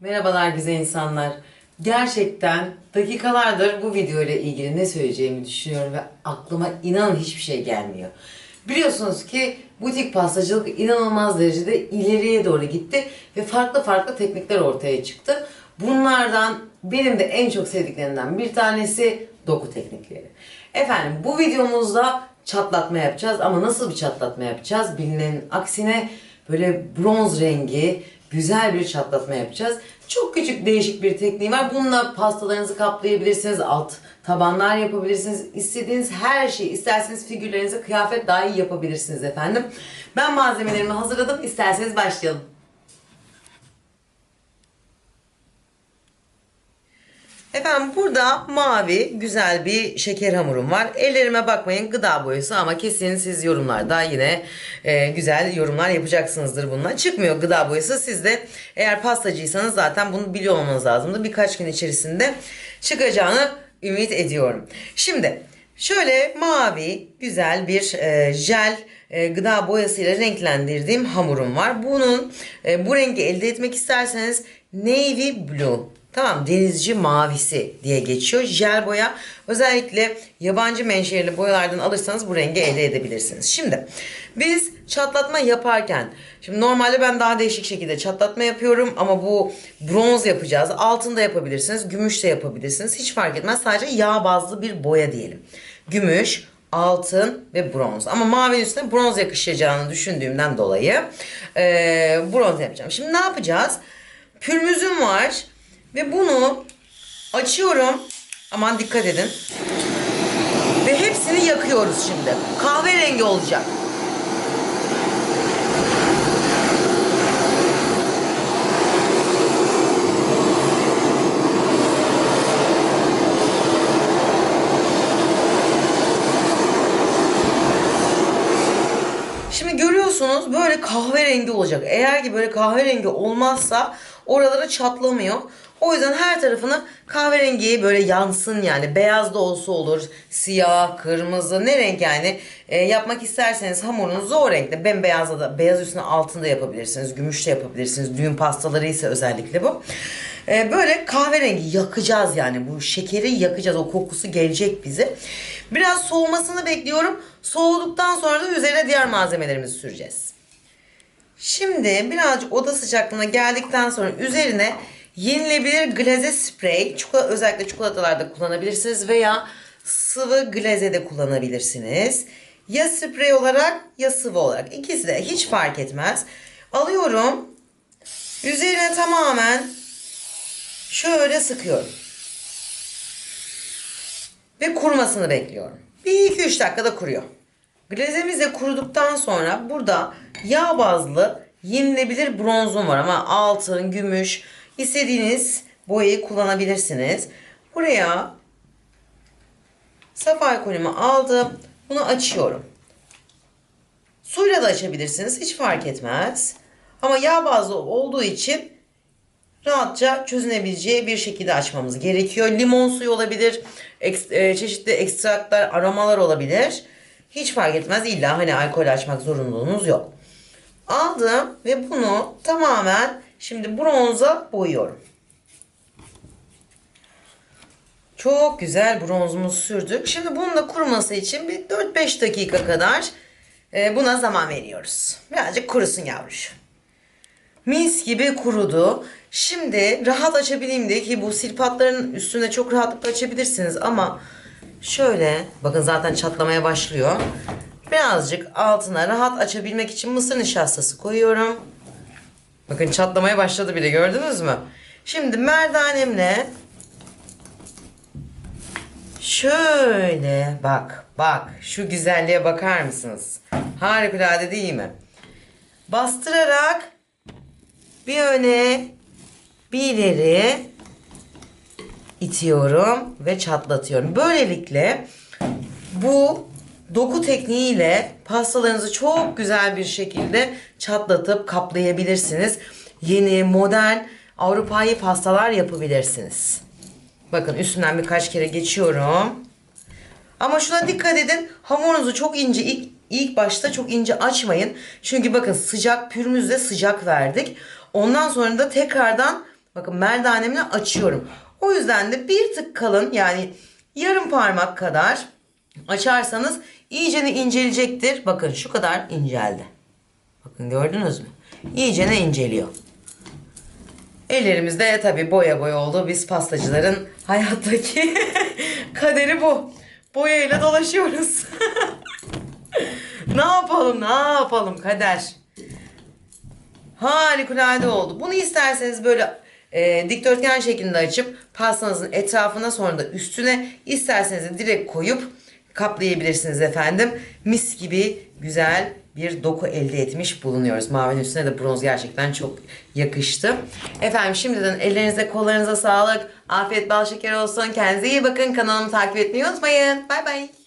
Merhabalar güzel insanlar. Gerçekten dakikalardır bu video ile ilgili ne söyleyeceğimi düşünüyorum ve aklıma inanın hiçbir şey gelmiyor. Biliyorsunuz ki butik pastacılık inanılmaz derecede ileriye doğru gitti ve farklı farklı teknikler ortaya çıktı. Bunlardan benim de en çok sevdiklerimden bir tanesi doku teknikleri. Efendim bu videomuzda çatlatma yapacağız ama nasıl bir çatlatma yapacağız? Bilinenin aksine böyle bronz rengi güzel bir çatlatma yapacağız. Çok küçük değişik bir tekniği var. Bununla pastalarınızı kaplayabilirsiniz. Alt tabanlar yapabilirsiniz. İstediğiniz her şeyi, isterseniz figürlerinize kıyafet dahi yapabilirsiniz efendim. Ben malzemelerimi hazırladım. İsterseniz başlayalım. Efendim burada mavi güzel bir şeker hamurum var. Ellerime bakmayın gıda boyası ama kesin siz yorumlarda yine e, güzel yorumlar yapacaksınızdır bununla. Çıkmıyor gıda boyası. Siz de eğer pastacıysanız zaten bunu biliyor olmanız lazımdı. Birkaç gün içerisinde çıkacağını ümit ediyorum. Şimdi şöyle mavi güzel bir e, jel e, gıda boyasıyla renklendirdiğim hamurum var. Bunun e, bu rengi elde etmek isterseniz navy blue Tamam denizci mavisi diye geçiyor. Jel boya özellikle yabancı menşeli boyalardan alırsanız bu rengi elde edebilirsiniz. Şimdi biz çatlatma yaparken şimdi normalde ben daha değişik şekilde çatlatma yapıyorum ama bu bronz yapacağız. Altında yapabilirsiniz, gümüş de yapabilirsiniz. Hiç fark etmez. Sadece yağ bazlı bir boya diyelim. Gümüş, altın ve bronz. Ama mavinin üstüne bronz yakışacağını düşündüğümden dolayı eee bronz yapacağım. Şimdi ne yapacağız? Pürmüzüm var. Ve bunu açıyorum. Aman dikkat edin. Ve hepsini yakıyoruz şimdi. Kahverengi olacak. Şimdi görüyorsunuz böyle kahverengi olacak. Eğer ki böyle kahverengi olmazsa oraları çatlamıyor. O yüzden her tarafını kahverengiye böyle yansın yani. Beyaz da olsa olur. Siyah, kırmızı ne renk yani. E, yapmak isterseniz hamurunuzu o renkte. Bembeyazla da beyaz üstüne altında yapabilirsiniz. Gümüş de yapabilirsiniz. Düğün pastaları ise özellikle bu. E, böyle kahverengi yakacağız yani. Bu şekeri yakacağız. O kokusu gelecek bize. Biraz soğumasını bekliyorum. Soğuduktan sonra da üzerine diğer malzemelerimizi süreceğiz. Şimdi birazcık oda sıcaklığına geldikten sonra üzerine yenilebilir glaze sprey, çikolata, özellikle çikolatalarda kullanabilirsiniz veya sıvı glaze de kullanabilirsiniz. Ya sprey olarak ya sıvı olarak. İkisi de hiç fark etmez. Alıyorum. Üzerine tamamen şöyle sıkıyorum. Ve kurumasını bekliyorum. 1-2-3 dakikada kuruyor. Glazemiz de kuruduktan sonra burada yağ bazlı yenilebilir bronzum var ama altın, gümüş istediğiniz boyayı kullanabilirsiniz. Buraya saf alkolümü aldım. Bunu açıyorum. Suyla da açabilirsiniz. Hiç fark etmez. Ama yağ bazlı olduğu için rahatça çözünebileceği bir şekilde açmamız gerekiyor. Limon suyu olabilir, e, çeşitli ekstraklar, aromalar olabilir. Hiç fark etmez. İlla hani alkol açmak zorunluluğunuz yok. Aldım ve bunu tamamen şimdi bronza boyuyorum. Çok güzel bronzumuzu sürdük. Şimdi bunun da kuruması için bir 4-5 dakika kadar e, buna zaman veriyoruz. Birazcık kurusun yavruş. Mis gibi kurudu. Şimdi rahat açabileyim diye ki bu silpatların üstüne çok rahatlıkla açabilirsiniz ama şöyle bakın zaten çatlamaya başlıyor. Birazcık altına rahat açabilmek için mısır nişastası koyuyorum. Bakın çatlamaya başladı bile gördünüz mü? Şimdi merdanemle şöyle bak bak şu güzelliğe bakar mısınız? Harikulade değil mi? Bastırarak bir öne bir ileri itiyorum ve çatlatıyorum. Böylelikle bu doku tekniğiyle pastalarınızı çok güzel bir şekilde çatlatıp kaplayabilirsiniz. Yeni, modern, Avrupa'yı pastalar yapabilirsiniz. Bakın üstünden birkaç kere geçiyorum. Ama şuna dikkat edin. Hamurunuzu çok ince ilk, ilk başta çok ince açmayın. Çünkü bakın sıcak pürmüzle sıcak verdik. Ondan sonra da tekrardan Bakın merdanemle açıyorum. O yüzden de bir tık kalın yani yarım parmak kadar açarsanız iyicene inceleyecektir. Bakın şu kadar inceldi. Bakın gördünüz mü? İyicene inceliyor. Ellerimizde tabi boya boya oldu. Biz pastacıların hayattaki kaderi bu. Boyayla dolaşıyoruz. ne yapalım ne yapalım kader. Harikulade oldu. Bunu isterseniz böyle e, dikdörtgen şeklinde açıp pastanızın etrafına sonra da üstüne isterseniz de direkt koyup kaplayabilirsiniz efendim. Mis gibi güzel bir doku elde etmiş bulunuyoruz. Mavinin üstüne de bronz gerçekten çok yakıştı. Efendim şimdiden ellerinize kollarınıza sağlık. Afiyet bal şeker olsun. Kendinize iyi bakın. Kanalımı takip etmeyi unutmayın. Bay bay.